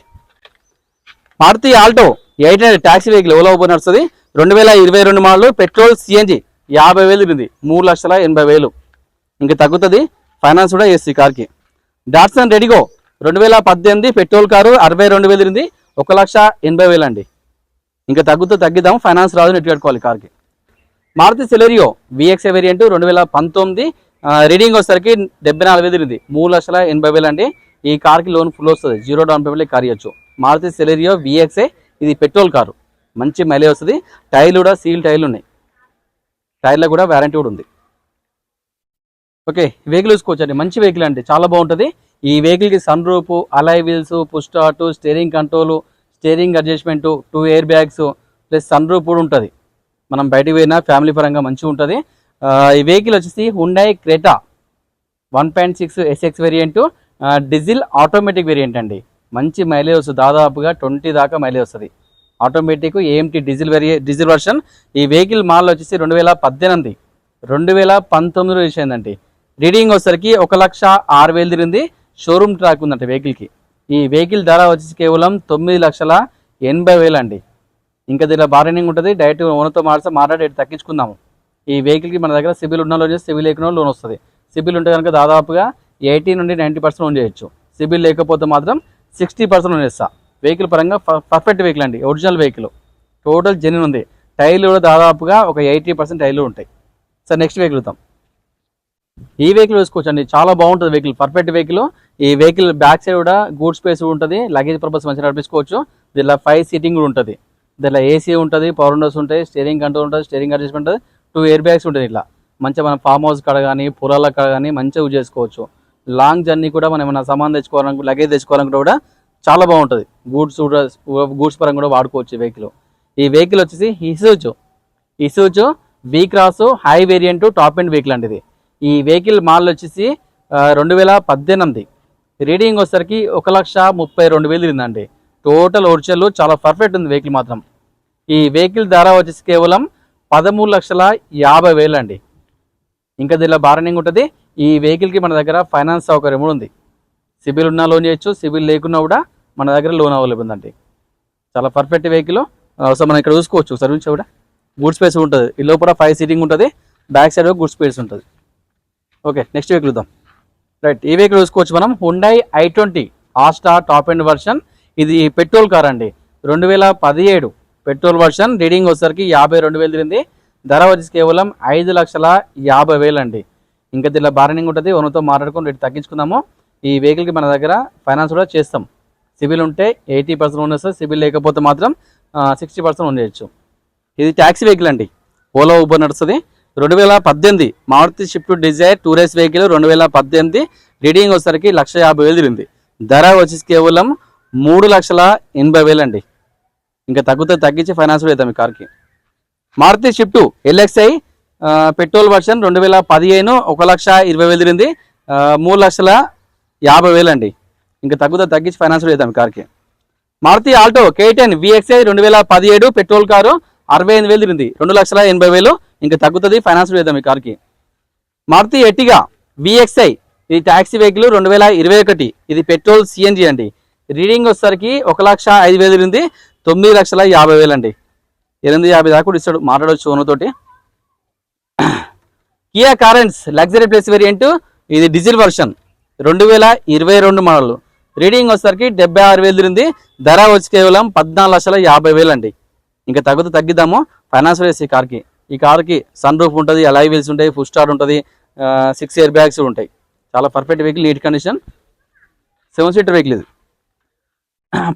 Maruti Alto eight hundred taxi vehicle Ola open నడుస్తుంది. రెండు వేల ఇరవై రెండు మోడల్ పెట్రోల్ సిఎన్జి యాభై వేలు తిరిగింది. మూడు లక్షల ఎనభై వేలు. ఇంకా తగ్గుతుంది. ఫైనాన్స్ కూడా చేస్తుంది కార్కి. డాట్సన్ రెడిగో రెండు వేల పద్దెనిమిది పెట్రోల్ కారు అరవై రెండు వేలు తిరిగింది. ఒక లక్ష ఎనభై వేలు అండి ఇంకా తగ్గుతూ తగ్గిద్దాం ఫైనాన్స్ రాదు నెట్ కట్టుకోవాలి కార్కి. మారుతి సెలెరియో విఎక్స్ వేరియంట్ రెండు వేల పంతొమ్మిది రీడింగ్ వచ్చేసరికి డెబ్బై నాలుగు వేలు ఇది మూడు లక్షల ఎనభై వేలు అండి. ఈ కార్కి లోన్ ఫుల్ వస్తుంది. జీరో డౌన్ పేమెంట్ కార్ ఇవ్వచ్చు మారుతి సెలెరియో విఎక్స్ఏ ఇది పెట్రోల్ కారు. మంచి మైలేజ్ వస్తుంది. టైర్లు కూడా సీల్ టైర్లు ఉన్నాయి. టైర్లో కూడా వారంటీ కూడా ఉంది. ఓకే వెహికల్ చూసుకోవచ్చండి. మంచి వెహికల్ అండి. చాలా బాగుంటుంది. ఈ వెహికల్కి sun roof alloy wheels push start steering control steering adjustment two air bags plus sun roof కూడా ఉంటుంది. మనం బయటకు పోయినా ఫ్యామిలీ పరంగా మంచిగా ఉంటుంది. ఈ వెహికల్ వచ్చేసి Hyundai Creta one point six SX variant diesel automatic variant అండి. మంచి మైలేజ్ వస్తుంది. దాదాపుగా ట్వంటీ దాకా మైలేజ్ వస్తుంది. ఆటోమేటిక్ ఏఎంటీ డీజిల్ వేరియ డీజిల్ వర్షన్ ఈ వెహికల్ మాల్ వచ్చేసి రెండు వేల పద్దెనిమిది రెండు వేల పంతొమ్మిదిలో రిలీజ్ అయిందండి. రీడింగ్ వచ్చేసరికి ఒక లక్ష ఆరు వేలు తిరిగింది. షోరూమ్ ట్రాక్ ఉందంట వెహికల్కి. ఈ వెహికల్ ధర వచ్చేసి కేవలం తొమ్మిది లక్షల ఎనభై వేలు అండి. ఇంకా దీనిలో బార్గెనింగ్ ఉంటుంది. డైరెక్ట్ ఓనర్తో మాట్లాడితే మాట్లాడి తగ్గించుకుందాము. ఈ వెహికల్కి మన దగ్గర సిబిల్ ఉన్న లోన్ చేస్తే సిబిల్ లేకుండా లోన్ వస్తుంది. సిబిల్ ఉంటే కనుక దాదాపుగా ఎయిటీ నుండి నైంటీ పర్సెంట్ లోన్ చేయొచ్చు. సిబిల్ లేకపోతే మాత్రం సిక్స్టీ పర్సెంట్ లోన్ చేస్తా. వెహికల్ పరంగా పర్ఫెక్ట్ వెహికల్ అండి. ఒరిజినల్ వెహికల్ టోటల్ జెన్యున్ ఉంది. టైర్లు కూడా దాదాపుగా ఒక ఎయిటీ పర్సెంట్ టైర్లు ఉంటాయి. సార్ నెక్స్ట్ వెహికల్ చూద్దాం ఈ వెహికల్ వేసుకోవచ్చండి. చాలా బాగుంటుంది వెహికల్ పర్ఫెక్ట్ వెహికల్ ఈ వెహికల్ బ్యాక్ సైడ్ కూడా గూడ్ స్పేస్ ఉంటుంది. లగేజ్ పర్పస్ మంచిగా నడిపించుకోవచ్చు. దీనిలో ఫైవ్ సీటింగ్ కూడా ఉంటుంది. దీనిలో ఏసీ ఉంటుంది పవర్ విండోస్ ఉంటాయి స్టీరింగ్ కంట్రోల్ ఉంటుంది స్టీరింగ్ అడ్జస్ట్మెంట్ ఉంటుంది. టూ ఎయిర్ బ్యాగ్స్ ఉంటుంది ఇట్లా మంచిగా మనం ఫామ్ హౌస్ కాడ కానీ పొలాల కాడ కానీ మంచిగా యూజ్ చేసుకోవచ్చు. లాంగ్ జర్నీ కూడా మనం ఏమైనా సామాన్ తెచ్చుకోవాలనుకో లగేజ్ తెచ్చుకోవాలనుకుంటే కూడా చాలా బాగుంటుంది. గూడ్స్ గూడ్స్ పరంగా కూడా వాడుకోవచ్చు వెహికల్ ఈ వెహికల్ వచ్చేసి Isuzu Isuzu V cross hi variant top end vehicle అండి ఇది. ఈ వెహికల్ మాల్ వచ్చేసి రెండు వేల పద్దెనిమిది. రీడింగ్ వచ్చేసరికి ఒక లక్ష ముప్పై రెండు వేలు తిరిగిందండి. టోటల్ ఒరిజినల్ చాలా పర్ఫెక్ట్ ఉంది వెహికల్ మాత్రం. ఈ వెహికల్ ధర వచ్చేసి కేవలం పదమూడు లక్షల యాభై వేలు అండి ఇంకా దీనిలో బార్గెనింగ్ ఉంటుంది. ఈ వెహికల్కి మన దగ్గర ఫైనాన్స్ సౌకర్యం కూడా ఉంది. సిబిల్ ఉన్నా లోన్ చేయొచ్చు సిబిల్ లేకున్నా కూడా మన దగ్గర లోన్ అవైలబుల్ ఉందండి. చాలా పర్ఫెక్ట్ వెహికల్ సో మనం ఇక్కడ చూసుకోవచ్చు. సర్వీస్ కూడా గుడ్ స్పేస్ ఉంటుంది. ఈ లోపల ఫైవ్ సీటింగ్ ఉంటుంది. బ్యాక్ సైడ్ గుడ్ స్పేస్ ఉంటుంది. ఓకే నెక్స్ట్ వెహికల్ చూద్దాం. రైట్ ఈ వెహికల్ చూసుకోవచ్చు మనం. Hyundai i twenty Asta top end version ఇది పెట్రోల్ కార్ అండి. రెండు వేల పదిహేడు పెట్రోల్ వర్షన్ రీడింగ్ వచ్చేసరికి యాభై రెండు వేలు తిరిగింది. ధర వచ్చేసి కేవలం ఐదు లక్షల యాభై వేలు అండి. ఇంకా దీనిలో బార్గెనింగ్ ఉంటుంది. ఓనర్తో మాట్లాడుకుని రేటు తగ్గించుకుందాము. ఈ వెహికల్కి మన దగ్గర ఫైనాన్స్ కూడా చేస్తాం. సిబిల్ ఉంటే ఎయిటీ పర్సెంట్ లోన్ వస్తుంది సిబిల్ లేకపోతే మాత్రం సిక్స్టీ పర్సెంట్ లోన్ చేయొచ్చు. ఇది ట్యాక్సీ వెహికల్ అండి. ఓలా ఊబర్ నడుస్తుంది. రెండు వేల పద్దెనిమిది Maruti Swift Dzire tourist vehicle రెండు వేల పద్దెనిమిది రీడింగ్ వచ్చేసరికి లక్ష యాభై వేలు తిరిగింది. ధర వచ్చేసి కేవలం మూడు లక్షల ఎనభై వేలు అండి ఇంకా తగ్గుతే తగ్గించి ఫైనాన్స్ కూడా అవుతాం ఈ కార్కి Maruti Swift LXI petrol version రెండు వేల పదిహేను ఒక లక్ష ఇరవై వేలు తిరిగింది. మూడు లక్షల యాభై వేలు అండి ఇంకా తగ్గుతే తగ్గించి ఫైనాన్స్ కూడా అవుతాం ఈ కార్కి Maruti Alto K ten VXI రెండు వేల పదిహేడు పెట్రోల్ కారు అరవై ఎనిమిది వేలు తిరిగింది. రెండు లక్షల ఎనభై వేలు. ఇంకా తగ్గుతుంది ఫైనాన్స్ వేద్దాం ఈ కార్కి. మారుతి ఎట్టిగా విఎక్స్ఐ ఇది ట్యాక్సీ వెహికల్ రెండు వేల ఇరవై ఒకటి. ఇది పెట్రోల్ సిఎన్జి అండి. రీడింగ్ వచ్చేసరికి ఒక లక్ష ఐదు వేలు తిరిగింది. తొమ్మిది లక్షల యాభై వేలు అండి ఎనిమిది యాభై దాకా ఇస్తాడు. మాట్లాడవచ్చు ఓనతోటి Kia Carens luxury plus variant ఇది డీజిల్ వర్షన్ రెండు వేల ఇరవై రెండు మోడల్ రీడింగ్ వచ్చేసరికి డెబ్బై ఆరు వేలు తిరిగింది. ధర వచ్చి కేవలం పద్నాలుగు లక్షల యాభై వేలు అండి ఇంకా తగ్గుతూ తగ్గిద్దాము. ఫైనాన్స్ వేసి ఈ కార్కి. ఈ కార్కి సన్ రూఫ్ ఉంటుంది అలై వీల్స్ ఉంటాయి ఫుల్ స్టార్ ఉంటుంది సిక్స్ ఇయర్ బ్యాగ్స్ ఉంటాయి. చాలా perfect vehicle neat condition seven seater vehicle ఇది.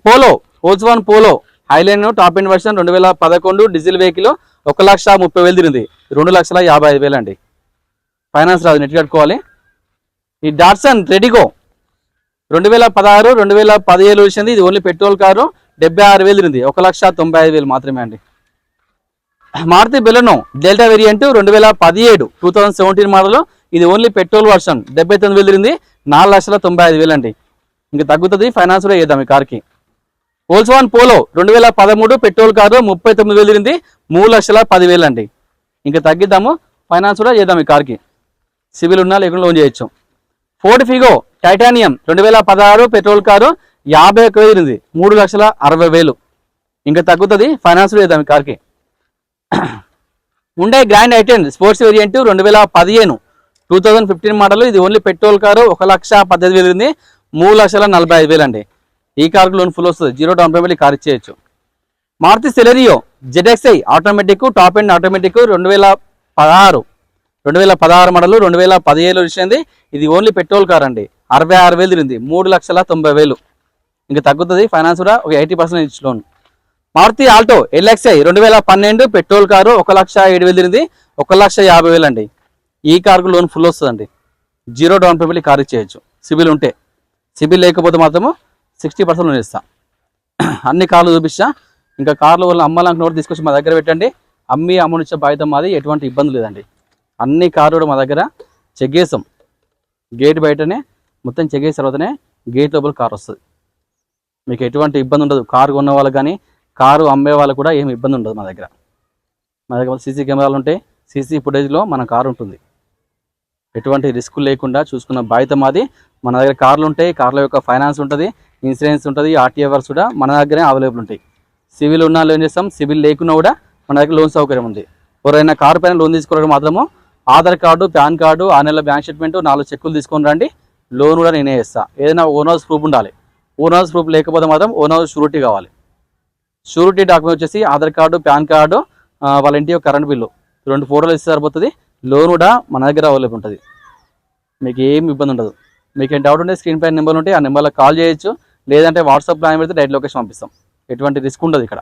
Polo Volkswagen Polo Highline top end version రెండు వేల పదకొండు డీజిల్ వెహికల్ ఒక లక్ష ముప్పై వేలు తిరిగింది. రెండు లక్షల యాభై ఐదు వేలు అండి. ఫైనాన్స్ రాదు నెట్ కట్టుకోవాలి. ఈ డాట్సన్ రెడిగో రెండు వేల పదహారు రెండు వేల పదిహేడు వచ్చింది. ఇది ఓన్లీ పెట్రోల్ కారు. డెబ్బై ఆరు వేలు ఉంది ఒక లక్ష తొంభై ఐదు వేలు మాత్రమే అండి. మారుతి బెలెనో డెల్టా వేరియంట్ రెండు వేల పదిహేడు టూ థౌసండ్ సెవెంటీన్ మోడల్. ఇది ఓన్లీ పెట్రోల్ వర్షన్. డెబ్బై తొమ్మిది వేలు తిరిగింది. నాలుగు లక్షల తొంభై ఐదు వేలు అండి. ఇంకా తగ్గుతుంది. ఫైనాన్స్ కూడా వేద్దాం ఈ కార్కి. ఓల్స్వాన్ పోలో రెండు వేల పదమూడు పెట్రోల్ కారు ముప్పై తొమ్మిది వేలు తిరిగింది. మూడు లక్షల పదివేలు అండి. ఇంకా తగ్గిద్దాము. ఫైనాన్స్ కూడా చేద్దాం ఈ కార్కి. సివిల్ ఉన్నా లేకుండా లోన్ చేయొచ్చు. ఫోర్డ్ ఫిగో టైటానియం రెండు వేల పదహారు పెట్రోల్ కారు యాభై ఒక్క వేలు ఉంది మూడు లక్షల అరవై వేలు. ఇంకా తగ్గుతుంది ఫైనాన్స్ కూడా చేద్దాం కార్కి. ఉండే గ్రాండ్ ఐటెన్ స్పోర్ట్స్ వేరియంట్ రెండు వేల పదిహేను. టూ థౌజండ్ ఫిఫ్టీన్ మోడల్ ఇది ఓన్లీ పెట్రోల్ కారు ఒక లక్ష పద్దెనిమిది వేలు ఉంది. మూడు లక్షల నలభై ఐదు వేలు అండి ఈ కార్కు లోన్ ఫుల్ వస్తుంది. జీరో డౌన్ పేమెంట్ ఈ car ఇచ్చేయచ్చు. Maruti Celerio ZXI automatic top and automatic రెండు వేల పదహారు. రెండు వేల పదహారు మోడల్ రెండు వేల పదిహేను వచ్చింది. ఇది ఓన్లీ పెట్రోల్ కార్ అండి అరవై ఆరు వేలు తిరిగింది. మూడు లక్షల తొంభై వేలు. ఇంకా తగ్గుతుంది. ఫైనాన్స్ కూడా ఒక ఎయిటీ పర్సెంట్ ఇచ్చి లోన్. మారుతి ఆల్టో ఎల్ఎక్స్ఐ రెండు వేల పన్నెండు పెట్రోల్ కారు ఒక లక్ష ఏడు వేలు తిరిగింది. ఒక లక్ష యాభై వేలు అండి. ఈ కార్కు లోన్ ఫుల్ వస్తుందండి. జీరో డౌన్ పేమెంట్ కార్ ఇచ్చేయచ్చు. సిబిల్ ఉంటే. సిబిల్ లేకపోతే మాత్రము సిక్స్టీ పర్సెంట్ లోన్ ఇస్తా. అన్ని కార్లు చూపిస్తా ఇంకా కార్లు వల్ల అమ్మాలనుకున్న కూడా తీసుకొచ్చి మా దగ్గర పెట్టండి. అమ్మి ఇచ్చే బాధ్యత మాది. ఎటువంటి ఇబ్బంది లేదండి. అన్ని కార్లు కూడా మా దగ్గర చెక్ చేస్తాం. గేట్ బయటనే మొత్తం చెక్ చేసిన తర్వాతనే గేట్ లోపల కార్ వస్తుంది. మీకు ఎటువంటి ఇబ్బంది ఉండదు. కారు కొన్న వాళ్ళకి కానీ కారు అమ్మే వాళ్ళకి కూడా ఏమి ఇబ్బంది ఉండదు మా దగ్గర. మా దగ్గర సీసీ కెమెరాలు ఉంటాయి సీసీ ఫుటేజ్లో మన కారు ఉంటుంది. ఎటువంటి రిస్క్ లేకుండా చూసుకున్న బాధ్యత మాది. మన దగ్గర కార్లు ఉంటాయి కార్ల యొక్క ఫైనాన్స్ ఉంటుంది ఇన్సూరెన్స్ ఉంటుంది ఆర్టీఎవర్స్ కూడా మన దగ్గరే అవైలబుల్ ఉంటాయి. సివిల్ ఉన్న లోన్ చేస్తాం సివిల్ లేకున్నా కూడా మన దగ్గర లోన్ సౌకర్యం ఉంది. ఎవరైనా కారు పైన లోన్ తీసుకోవడం మాత్రము ఆధార్ కార్డు పాన్ కార్డు ఆ నెల బ్యాంక్ స్టేట్మెంట్ నాలుగు చెక్కులు తీసుకొని రండి. లోన్ కూడా నేనే ఇస్తాను ఏదైనా ఓనర్స్ ప్రూఫ్ ఉండాలి. ఓనర్స్ ప్రూఫ్ లేకపోతే మాత్రం ఓనర్ షూరిటీ కావాలి. షూరిటీ డాక్యుమెంట్ వచ్చేసి ఆధార్ కార్డు పాన్ కార్డు వాళ్ళ ఇంటి యొక్క కరెంట్ బిల్లు. రెండు ఫోటోలు ఇస్తే సరిపోతుంది. లోన్ కూడా మన దగ్గర అవైలబుల్ ఉంటుంది. మీకు ఏం ఇబ్బంది ఉండదు. మీకు ఏం డౌట్ ఉంటే స్క్రీన్ పైన నెంబర్ ఉంటే ఆ నెంబర్లో కాల్ చేయొచ్చు. లేదంటే వాట్సాప్ ప్లాన్ పెడితే డైరెక్ట్ లొకేషన్ పంపిస్తాం. ఎటువంటి రిస్క్ ఉండదు ఇక్కడ.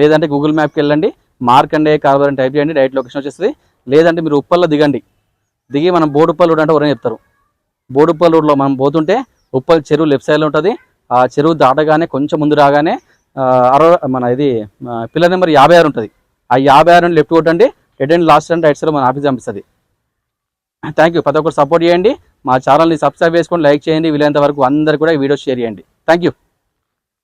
లేదంటే గూగుల్ మ్యాప్కి వెళ్ళండి. మార్క్ మార్కండే కార్బర్ అని టైప్ చేయండి. డైరెక్ట్ లొకేషన్ వచ్చేస్తుంది. లేదంటే మీరు ఉప్పల్లో దిగండి. దిగి మనం బోడుప్పల్ రోడ్ అంటే ఎవరైనా చెప్తారు. బోడుప్పల్ రోడ్లో మనం పోతుంటే ఉప్పల్ చెరువు లెఫ్ట్ సైడ్లో ఉంటుంది. ఆ చెరువు దాటగానే కొంచెం ముందు రాగానే అరవ మన ఇది పిల్లర్ నెంబర్ యాభై ఆరు ఉంటుంది. ఆ యాభై ఆరు లెఫ్ట్ కొట్టండి. Red and last and right side మన ఆఫీస్ పంపిస్తుంది. థ్యాంక్ యూ ప్రతి ఒక్కరు సపోర్ట్ చేయండి. మా ఛానల్ని సబ్స్క్రైబ్ చేసుకొని లైక్ చేయండి. వీలైనంత వరకు అందరు కూడా ఈ వీడియో షేర్ చేయండి. Thank you